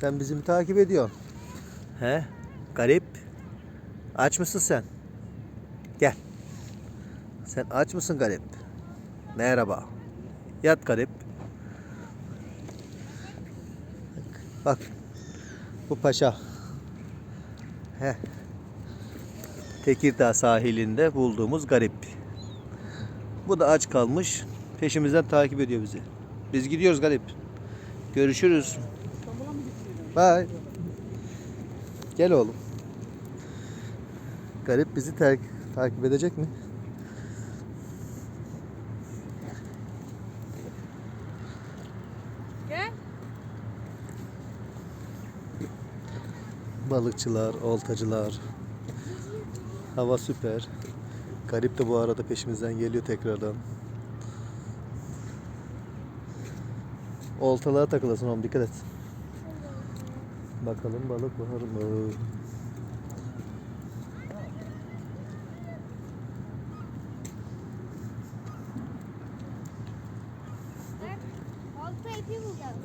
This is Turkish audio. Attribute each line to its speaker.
Speaker 1: Sen bizi mi takip ediyorsun? He? Garip. Aç mısın sen? Gel. Sen aç mısın garip? Merhaba. Yat garip. Bak. Bu paşa. He. Tekirdağ sahilinde bulduğumuz garip. Bu da aç kalmış. Peşimizden takip ediyor bizi. Biz gidiyoruz garip. Görüşürüz. Bye. Gel oğlum. Garip bizi ter- takip edecek mi?
Speaker 2: Gel.
Speaker 1: Balıkçılar, oltacılar. Hava süper. Garip de bu arada peşimizden geliyor tekrardan. Oltalara takılasın oğlum dikkat et. Bakalım balık var mı?
Speaker 2: Altı ipi bulacağız.